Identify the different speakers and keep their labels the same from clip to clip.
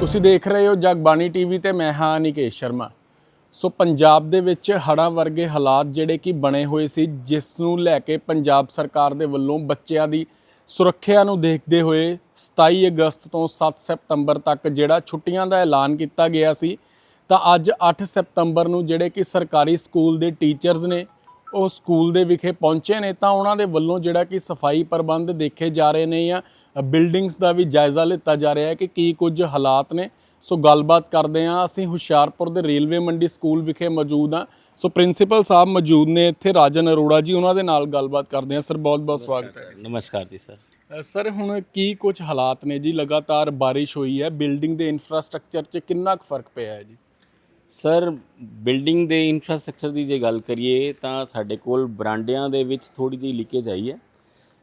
Speaker 1: ਤੁਸੀਂ ਦੇਖ ਰਹੇ ਹੋ ਜਗਬਾਣੀ ਟੀਵੀ ਤੇ, ਮੈਂ ਹਾਂ ਨਿਕੇਸ਼ ਸ਼ਰਮਾ। ਸੋ ਪੰਜਾਬ ਦੇ ਵਿੱਚ ਹੜ੍ਹਾਂ ਵਰਗੇ ਹਾਲਾਤ ਜਿਹੜੇ ਕਿ ਬਣੇ ਹੋਏ ਸੀ, ਜਿਸ ਨੂੰ ਲੈ ਕੇ ਪੰਜਾਬ ਸਰਕਾਰ ਦੇ ਵੱਲੋਂ ਬੱਚਿਆਂ ਦੀ ਸੁਰੱਖਿਆ ਨੂੰ ਦੇਖਦੇ ਹੋਏ 27 ਅਗਸਤ ਤੋਂ 7 ਸਤੰਬਰ ਤੱਕ ਜਿਹੜਾ ਛੁੱਟੀਆਂ ਦਾ ਐਲਾਨ ਕੀਤਾ ਗਿਆ ਸੀ, ਤਾਂ ਅੱਜ 8 ਸਤੰਬਰ ਨੂੰ ਜਿਹੜੇ ਕਿ ਸਰਕਾਰੀ ਸਕੂਲ ਦੇ ਟੀਚਰਸ ਨੇ ਉਹ ਸਕੂਲ ਦੇ ਵਿਖੇ ਪਹੁੰਚੇ ਨੇ ਤਾਂ ਉਹਨਾਂ ਦੇ ਵੱਲੋਂ ਜਿਹੜਾ ਕਿ ਸਫ਼ਾਈ ਪ੍ਰਬੰਧ ਦੇਖੇ ਜਾ ਰਹੇ ਨੇ ਜਾਂ ਬਿਲਡਿੰਗਸ ਦਾ ਵੀ ਜਾਇਜ਼ਾ ਲਿੱਤਾ ਜਾ ਰਿਹਾ ਹੈ ਕਿ ਕੀ ਕੁਝ ਹਾਲਾਤ ਨੇ। ਸੋ ਗੱਲਬਾਤ ਕਰਦੇ ਹਾਂ ਅਸੀਂ ਹੁਸ਼ਿਆਰਪੁਰ ਦੇ ਰੇਲਵੇ ਮੰਡੀ ਸਕੂਲ ਵਿਖੇ ਮੌਜੂਦ ਹਾਂ। ਸੋ ਪ੍ਰਿੰਸੀਪਲ ਸਾਹਿਬ ਮੌਜੂਦ ਨੇ ਇੱਥੇ ਰਾਜਨ ਅਰੋੜਾ ਜੀ ਉਹਨਾਂ ਦੇ ਨਾਲ ਗੱਲਬਾਤ ਕਰਦੇ ਹਾਂ। ਸਰ ਬਹੁਤ ਬਹੁਤ ਸਵਾਗਤ ਹੈ।
Speaker 2: ਨਮਸਕਾਰ ਜੀ ਸਰ।
Speaker 1: ਸਰ ਹੁਣ ਕੀ ਕੁਝ ਹਾਲਾਤ ਨੇ ਜੀ? ਲਗਾਤਾਰ ਬਾਰਿਸ਼ ਹੋਈ ਹੈ। ਬਿਲਡਿੰਗ ਦੇ ਇਨਫਰਾਸਟ੍ਰਕਚਰ 'ਚ ਕਿੰਨਾ ਕੁ ਫ਼ਰਕ ਪਿਆ ਹੈ ਜੀ?
Speaker 2: ਸਰ ਬਿਲਡਿੰਗ ਦੇ ਇਨਫਰਾਸਟ੍ਰਕਚਰ ਦੀ ਜੇ ਗੱਲ ਕਰੀਏ, ਤਾਂ ਸਾਡੇ ਕੋਲ ਬਰਾਂਡਿਆਂ ਦੇ ਵਿੱਚ ਥੋੜੀ ਜਿਹੀ ਲੀਕੇਜ ਆਈ ਹੈ,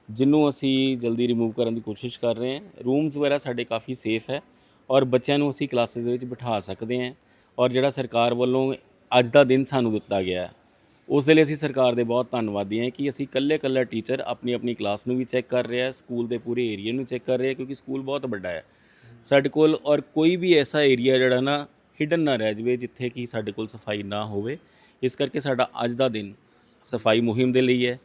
Speaker 2: ਜਿਹਨੂੰ ਅਸੀਂ ਜਲਦੀ ਰਿਮੂਵ ਕਰਨ ਦੀ ਕੋਸ਼ਿਸ਼ ਕਰ ਰਹੇ ਹਾਂ। ਰੂਮਸ ਵਗੈਰਾ ਸਾਡੇ ਕਾਫੀ ਸੇਫ ਹੈ ਔਰ ਬੱਚਿਆਂ ਨੂੰ ਅਸੀਂ ਕਲਾਸਿਸ ਦੇ ਵਿੱਚ ਬਿਠਾ ਸਕਦੇ ਹਾਂ ਔਰ ਜਿਹੜਾ ਸਰਕਾਰ ਵੱਲੋਂ ਅੱਜ ਦਾ ਦਿਨ ਸਾਨੂੰ ਦਿੱਤਾ ਗਿਆ ਹੈ, ਉਸ ਦੇ ਲਈ ਅਸੀਂ ਸਰਕਾਰ ਦੇ ਬਹੁਤ ਧੰਨਵਾਦੀ ਹਾਂ ਕਿ ਅਸੀਂ ਇਕੱਲੇ ਇਕੱਲਾ ਟੀਚਰ ਆਪਣੀ ਆਪਣੀ ਕਲਾਸ ਨੂੰ ਵੀ ਚੈੱਕ ਕਰ ਰਿਹਾ ਹੈ ਸਕੂਲ ਦੇ ਪੂਰੇ ਏਰੀਆ ਨੂੰ ਚੈੱਕ ਕਰ ਰਿਹਾ ਕਿਉਂਕਿ ਸਕੂਲ ਬਹੁਤ ਵੱਡਾ ਹੈ ਸਾਡੇ ਕੋਲ ਔਰ ਕੋਈ ਵੀ ਐਸਾ ਏਰੀਆ ਜਿਹੜਾ ਨਾ ਹਿਡਨ ਨਾ ਰਹਿ ਜਾਵੇ ਜਿੱਥੇ ਕਿ ਸਾਡੇ ਕੋਲ ਸਫ਼ਾਈ ਨਾ ਹੋਵੇ। ਇਸ ਕਰਕੇ ਸਾਡਾ ਅੱਜ ਦਾ ਦਿਨ ਸਫ਼ਾਈ ਮੁਹਿੰਮ ਦੇ ਲਈ ਹੈ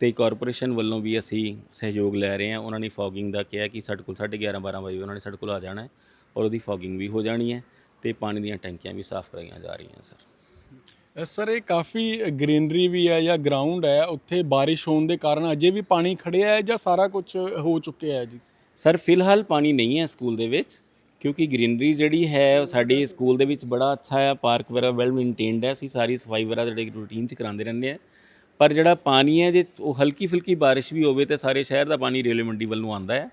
Speaker 2: ਤੇ ਕਾਰਪੋਰੇਸ਼ਨ ਵੱਲੋਂ ਵੀ ਅਸੀਂ ਸਹਿਯੋਗ ਲੈ ਰਹੇ ਹਾਂ। ਉਹਨਾਂ ਨੇ ਫੌਗਿੰਗ ਦਾ ਕਿਹਾ ਕਿ ਸਾਡੇ ਕੋਲ 11:30 12 ਵਜੇ ਉਹਨਾਂ ਨੇ ਸਾਡੇ ਕੋਲ ਆ ਜਾਣਾ ਹੈ ਔਰ ਉਹਦੀ ਫੌਗਿੰਗ ਵੀ ਹੋ ਜਾਣੀ ਹੈ ਤੇ ਪਾਣੀ ਦੀਆਂ ਟੈਂਕੀਆਂ ਵੀ ਸਾਫ਼ ਕਰਾਈਆਂ ਜਾ ਰਹੀਆਂ ਸਰ।
Speaker 1: ਸਰ ਇਹ ਕਾਫੀ ਗ੍ਰੀਨਰੀ ਵੀ ਹੈ ਜਾਂ ਗਰਾਊਂਡ ਹੈ ਉੱਥੇ ਬਾਰਿਸ਼ ਹੋਣ ਦੇ ਕਾਰਨ ਅਜੇ ਵੀ ਪਾਣੀ ਖੜਿਆ ਹੈ ਜਾਂ ਸਾਰਾ ਕੁਝ ਹੋ ਚੁੱਕਿਆ ਹੈ ਜੀ?
Speaker 2: ਸਰ ਫਿਲਹਾਲ ਪਾਣੀ ਨਹੀਂ ਹੈ ਸਕੂਲ ਦੇ ਵਿੱਚ। ਕਿਉਂਕਿ ਗ੍ਰੀਨਰੀ ਜਿਹੜੀ ਹੈ, ਸਾਡੇ ਸਕੂਲ ਦੇ ਵਿੱਚ ਬੜਾ ਅੱਛਾ ਹੈ ਪਾਰਕ ਵਗੈਰਾ ਵੈਲ ਮੇਨਟੇਨਡ ਹੈ, ਅਸੀਂ ਸਾਰੀ ਸਫ਼ਾਈ ਵਗੈਰਾ ਜਿਹੜੇ ਰੂਟੀਨ 'ਚ ਕਰਾਉਂਦੇ ਰਹਿੰਦੇ ਆ ਪਰ ਜਿਹੜਾ ਪਾਣੀ ਹੈ, ਜੇ ਉਹ ਹਲਕੀ ਫੁਲਕੀ ਬਾਰਿਸ਼ ਵੀ ਹੋਵੇ ਤੇ ਸਾਰੇ ਸ਼ਹਿਰ ਦਾ ਪਾਣੀ ਰੇਲਵੇ ਮੰਡੀ ਵੱਲੋਂ ਆਉਂਦਾ ਹੈ।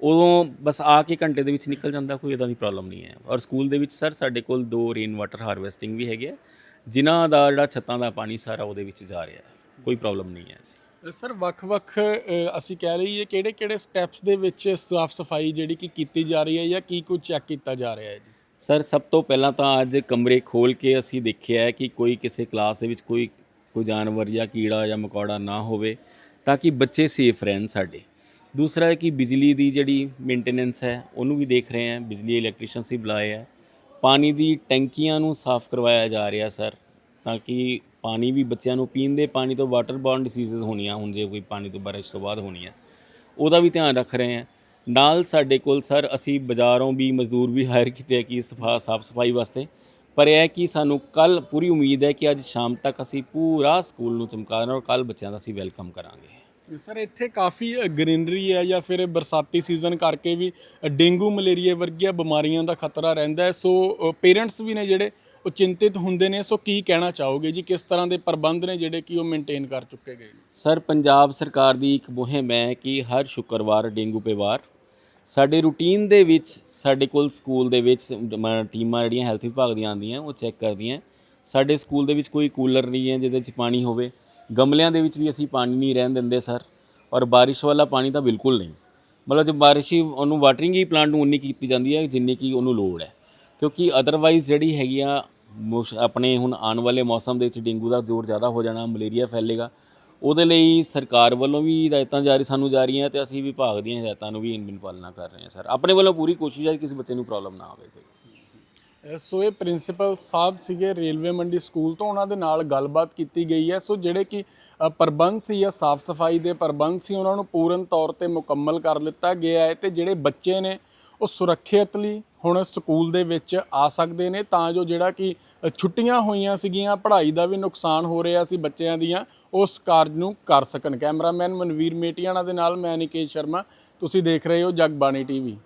Speaker 2: ਉਦੋਂ ਬਸ ਆ ਕੇ ਘੰਟੇ ਦੇ ਵਿੱਚ ਨਿਕਲ ਜਾਂਦਾ, ਕੋਈ ਇਦਾਂ ਦੀ ਪ੍ਰੋਬਲਮ ਨਹੀਂ ਹੈ। ਔਰ ਸਕੂਲ ਦੇ ਵਿੱਚ ਸਰ ਸਾਡੇ ਕੋਲ ਦੋ ਰੇਨ ਵਾਟਰ ਹਾਰਵੈਸਟਿੰਗ ਵੀ ਹੈਗੇ ਆ, ਜਿਨ੍ਹਾਂ ਦਾ ਜਿਹੜਾ ਛੱਤਾਂ ਦਾ ਪਾਣੀ ਸਾਰਾ ਉਹਦੇ ਵਿੱਚ ਜਾ ਰਿਹਾ, ਕੋਈ ਪ੍ਰੋਬਲਮ ਨਹੀਂ ਹੈ।
Speaker 1: ਸਰ, ਵੱਖ-ਵੱਖ ਅਸੀਂ ਕਹਿ ਲਈਏ ਕਿਹੜੇ-ਕਿਹੜੇ ਸਟੈਪਸ ਦੇ ਵਿੱਚ ਸਾਫ਼ ਸਫ਼ਾਈ ਜਿਹੜੀ ਕਿ ਕੀਤੀ ਜਾ ਰਹੀ ਹੈ ਜਾਂ ਕੀ ਕੁਝ ਚੈੱਕ ਕੀਤਾ ਜਾ ਰਿਹਾ ਹੈ ਜੀ?
Speaker 2: ਸਰ, ਸਭ ਤੋਂ ਪਹਿਲਾਂ ਤਾਂ ਅੱਜ ਕਮਰੇ ਖੋਲ ਕੇ ਅਸੀਂ ਦੇਖਿਆ ਹੈ ਕਿ ਕੋਈ ਕਿਸੇ ਕਲਾਸ ਦੇ ਵਿੱਚ ਕੋਈ ਕੋਈ ਜਾਨਵਰ ਜਾਂ ਕੀੜਾ ਜਾਂ ਮਕੌੜਾ ਨਾ ਹੋਵੇ ਤਾਂ ਕਿ ਬੱਚੇ ਸੇਫ ਰਹਿਣ ਸਾਡੇ। ਦੂਸਰਾ ਹੈ ਕਿ ਬਿਜਲੀ ਦੀ ਜਿਹੜੀ ਮੇਨਟੇਨੈਂਸ ਹੈ, ਉਹਨੂੰ ਵੀ ਦੇਖ ਰਹੇ ਹਾਂ। ਬਿਜਲੀ ਇਲੈਕਟ੍ਰੀਸ਼ੀਅਨਸ ਵੀ ਬੁਲਾਏ ਹੈ। ਪਾਣੀ ਦੀ ਟੈਂਕੀਆਂ ਨੂੰ ਸਾਫ਼ ਕਰਵਾਇਆ ਜਾ ਰਿਹਾ, ਸਰ, ਤਾਂ ਕਿ ਪਾਣੀ ਵੀ ਬੱਚਿਆਂ ਨੂੰ ਪੀਣ ਦੇ ਪਾਣੀ ਤੋਂ ਵਾਟਰ ਬੌਰਨ ਡਿਸੀਜ਼ਸ ਹੋਣੀਆਂ, ਹੁਣ ਜੇ ਕੋਈ ਪਾਣੀ ਤੋਂ ਬਾਰਿਸ਼ ਤੋਂ ਬਾਅਦ ਹੋਣੀ ਹੈ। ਉਹਦਾ ਵੀ ਧਿਆਨ ਰੱਖ ਰਹੇ ਹਾਂ। ਨਾਲ ਸਾਡੇ ਕੋਲ ਸਰ ਅਸੀਂ ਬਾਜ਼ਾਰੋਂ ਵੀ ਮਜ਼ਦੂਰ ਵੀ ਹਾਇਰ ਕੀਤੇ ਆ ਕਿ ਸਫਾ, ਸਾਫ਼ ਸਫ਼ਾਈ ਵਾਸਤੇ। ਪਰ ਇਹ ਕਿ ਸਾਨੂੰ ਕੱਲ ਪੂਰੀ ਉਮੀਦ ਹੈ ਕਿ ਅੱਜ ਸ਼ਾਮ ਤੱਕ ਅਸੀਂ ਪੂਰਾ ਸਕੂਲ ਨੂੰ ਚਮਕਾ ਦੇਣਾ ਔਰ ਕੱਲ ਬੱਚਿਆਂ ਦਾ ਅਸੀਂ ਵੈਲਕਮ ਕਰਾਂਗੇ।
Speaker 1: ਸਰ, ਇੱਥੇ ਕਾਫੀ ਗ੍ਰੀਨਰੀ ਹੈ ਜਾਂ ਫਿਰ ਬਰਸਾਤੀ ਸੀਜ਼ਨ ਕਰਕੇ ਵੀ ਡੇਂਗੂ ਮਲੇਰੀਆ ਵਰਗੀਆਂ ਬਿਮਾਰੀਆਂ ਦਾ ਖਤਰਾ ਰਹਿੰਦਾ ਹੈ। ਸੋ ਪੇਰੈਂਟਸ ਵੀ ਨੇ ਜਿਹੜੇ ਉਹ ਚਿੰਤਿਤ ਹੁੰਦੇ ਨੇ, ਸੋ ਕੀ ਕਹਿਣਾ ਚਾਹੋਗੇ ਜੀ? ਕਿਸ ਤਰ੍ਹਾਂ ਦੇ ਪ੍ਰਬੰਧ ਨੇ ਜਿਹੜੇ ਕਿ ਉਹ ਮੇਨਟੇਨ ਕਰ ਚੁੱਕੇ ਗਏ ਨੇ?
Speaker 2: ਸਰ, ਪੰਜਾਬ ਸਰਕਾਰ ਦੀ ਇੱਕ ਮੁਹਿੰਮ ਹੈ ਕਿ ਹਰ ਸ਼ੁੱਕਰਵਾਰ ਡੇਂਗੂ ਪੇਵਾਰ ਸਾਡੇ ਰੂਟੀਨ ਦੇ ਵਿੱਚ, ਸਾਡੇ ਕੋਲ ਸਕੂਲ ਦੇ ਵਿੱਚ, ਮ- ਟੀਮਾਂ ਜਿਹੜੀਆਂ ਹੈਲਥ ਵਿਭਾਗ ਦੀਆਂ ਆਉਂਦੀਆਂ, ਉਹ ਚੈੱਕ ਕਰਦੀਆਂ। ਸਾਡੇ ਸਕੂਲ ਦੇ ਵਿੱਚ ਕੋਈ ਕੂਲਰ ਨਹੀਂ ਹੈ, ਜਿਹਦੇ 'ਚ ਪਾਣੀ ਹੋਵੇ। ਗਮਲਿਆਂ ਦੇ ਵਿੱਚ ਵੀ ਅਸੀਂ ਪਾਣੀ ਨਹੀਂ ਰਹਿਣ ਦਿੰਦੇ ਸਰ, ਔਰ ਬਾਰਿਸ਼ ਵਾਲਾ ਪਾਣੀ ਤਾਂ ਬਿਲਕੁਲ ਨਹੀਂ। ਮਤਲਬ ਜੇ ਬਾਰਿਸ਼ ਹੀ ਉਹਨੂੰ ਵਾਟਰਿੰਗ ਹੀ ਪਲਾਂਟ ਨੂੰ ਉਨੀ ਕੀਤੀ ਜਾਂਦੀ ਹੈ ਜਿੰਨੀ ਕਿ ਉਹਨੂੰ ਲੋੜ ਹੈ। ਕਿਉਂਕਿ ਅਦਰਵਾਈਜ਼ ਜਿਹੜੀ ਹੈਗੀ ਆ ਮੁਸ਼- ਆਪਣੇ ਹੁਣ ਆਉਣ ਵਾਲੇ ਮੌਸਮ ਦੇ ਵਿੱਚ ਡੇਂਗੂ ਦਾ ਜ਼ੋਰ ਜ਼ਿਆਦਾ ਹੋ ਜਾਣਾ, ਮਲੇਰੀਆ ਫੈਲੇਗਾ, ਉਹਦੇ ਲਈ ਸਰਕਾਰ ਵੱਲੋਂ ਵੀ ਹਦਾਇਤਾਂ ਜਾਰੀ ਸਾਨੂੰ ਜਾ ਰਹੀਆਂ ਤੇ ਅਸੀਂ ਵਿਭਾਗ ਦੀਆਂ ਹਦਾਇਤਾਂ ਨੂੰ ਵੀ ਇਨ ਪਾਲਣਾ ਕਰ ਰਹੇ ਹਾਂ ਸਰ। ਆਪਣੇ ਵੱਲੋਂ ਪੂਰੀ ਕੋਸ਼ਿਸ਼ ਹੈ ਕਿ ਕਿਸੇ ਬੱਚੇ ਨੂੰ ਪ੍ਰੋਬਲਮ ਨਾ ਆਵੇ ਕੋਈ।
Speaker 1: ਸੋ ਇਹ ਪ੍ਰਿੰਸੀਪਲ ਸਾਹਿਬ ਸੀਗੇ ਰੇਲਵੇ ਮੰਡੀ ਸਕੂਲ ਤੋਂ, ਉਹਨਾਂ ਦੇ ਨਾਲ ਗੱਲਬਾਤ ਕੀਤੀ ਗਈ ਹੈ। ਸੋ ਜਿਹੜੇ ਕਿ ਪ੍ਰਬੰਧ ਸੀ ਜਾਂ ਸਾਫ਼ ਸਫ਼ਾਈ ਦੇ ਪ੍ਰਬੰਧ ਸੀ, ਉਹਨਾਂ ਨੂੰ ਪੂਰਨ ਤੌਰ ਤੇ ਮੁਕੰਮਲ ਕਰ ਲਿੱਤਾ ਗਿਆ ਹੈ ਤੇ ਜਿਹੜੇ ਬੱਚੇ ਨੇ, ਉਹ ਸੁਰੱਖਿਅਤ ਲਈ ਹੁਣ ਸਕੂਲ ਦੇ ਵਿੱਚ ਆ ਸਕਦੇ ਨੇ। ਤਾਂ ਜੋ ਜਿਹੜਾ ਕਿ ਛੁੱਟੀਆਂ ਹੋਈਆਂ ਸੀਗੀਆਂ, ਪੜ੍ਹਾਈ ਦਾ ਵੀ ਨੁਕਸਾਨ ਹੋ ਰਿਹਾ ਸੀ ਬੱਚਿਆਂ ਦੀਆਂ, ਉਸ ਕਾਰਜ ਨੂੰ ਕਰ ਸਕਣ। ਕੈਮਰਾਮੈਨ ਮਨਵੀਰ ਮੇਟੀਆਣਾ ਦੇ ਨਾਲ ਮੈਂ ਨਿਕੇਸ਼ ਸ਼ਰਮਾ, ਤੁਸੀਂ ਦੇਖ ਰਹੇ ਹੋ ਜਗਬਾਣੀ ਟੀਵੀ।